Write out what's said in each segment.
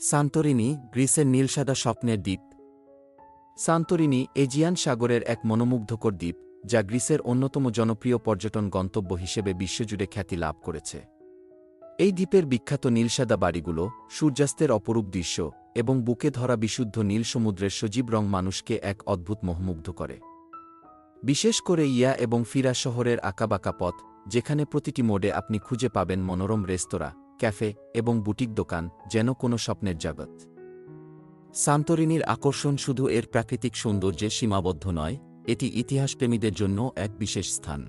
সান্তরিনি গ্রিসের নীলসাদা স্বপ্নের দ্বীপ। সান্তরিনি এজিয়ান সাগরের এক মনোমুগ্ধকর দ্বীপ, যা গ্রিসের অন্যতম জনপ্রিয় পর্যটন গন্তব্য হিসেবে বিশ্বজুড়ে খ্যাতি লাভ করেছে। এই দ্বীপের বিখ্যাত নীলসাদা বাড়িগুলো, সূর্যাস্তের অপরূপ দৃশ্য এবং বুকে ধরা বিশুদ্ধ নীল সমুদ্রের সজীব রং মানুষকে এক অদ্ভুত মোহমুগ্ধ করে। বিশেষ করে ইয়া এবং ফিরা শহরের আঁকাবাঁকা পথ, যেখানে প্রতিটি মোড়ে আপনি খুঁজে পাবেন মনোরম রেস্তোরাঁ ক্যাফে এবং বুটিক দোকান যেন কোনো স্বপ্নের জগৎ। সান্তরিনীর আকর্ষণ শুধু এর প্রাকৃতিক সৌন্দর্যে সীমাবদ্ধ নয়, এটি ইতিহাসপ্রেমীদের জন্য এক বিশেষ স্থান।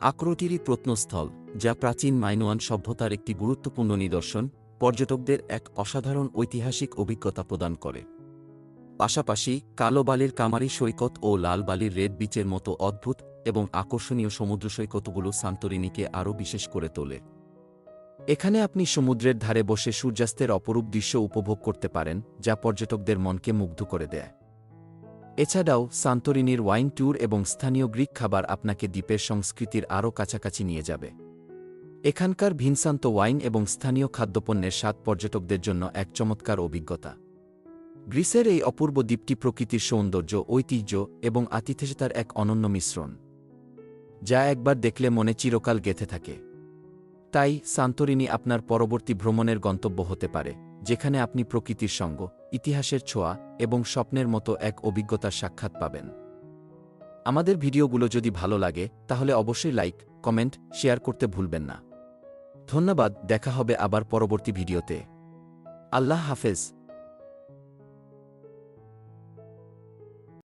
আক্রোটিরি প্রত্নস্থল, যা প্রাচীন মাইনোয়ান সভ্যতার একটি গুরুত্বপূর্ণ নিদর্শন, পর্যটকদের এক অসাধারণ ঐতিহাসিক অভিজ্ঞতা প্রদান করে। পাশাপাশি কালো বালির কামারি সৈকত ও লাল বালির রেড বিচের মতো অদ্ভুত এবং আকর্ষণীয় সমুদ্র সৈকতগুলো সান্তরিনীকে আরও বিশেষ করে তোলে। এখানে আপনি সমুদ্রের ধারে বসে সূর্যাস্তের অপরূপ দৃশ্য উপভোগ করতে পারেন, যা পর্যটকদের মনকে মুগ্ধ করে দেয়। এছাড়াও, সান্তরিনীর ওয়াইন ট্যুর এবং স্থানীয় গ্রিক খাবার আপনাকে দ্বীপের সংস্কৃতির আরও কাছাকাছি নিয়ে যাবে। এখানকার ভিনসান্ত ওয়াইন এবং স্থানীয় খাদ্যপণ্যের স্বাদ পর্যটকদের জন্য এক চমৎকার অভিজ্ঞতা। গ্রিসের এই অপূর্ব দ্বীপটি প্রকৃতির সৌন্দর্য, ঐতিহ্য এবং আতিথেয়তার এক অনন্য মিশ্রণ, যা একবার দেখলে মনে চিরকাল গেঁথে থাকে। তাই সান্তরিনী আপনার পরবর্তী ভ্রমণের গন্তব্য হতে পারে, যেখানে আপনি প্রকৃতির সঙ্গ, ইতিহাসের ছোঁয়া এবং স্বপ্নের মতো এক অভিজ্ঞতার সাক্ষাৎ পাবেন। আমাদের ভিডিওগুলো যদি ভালো লাগে, তাহলে অবশ্যই লাইক, কমেন্ট, শেয়ার করতে ভুলবেন না। ধন্যবাদ, দেখা হবে আবার পরবর্তী ভিডিওতে। আল্লাহ হাফেজ।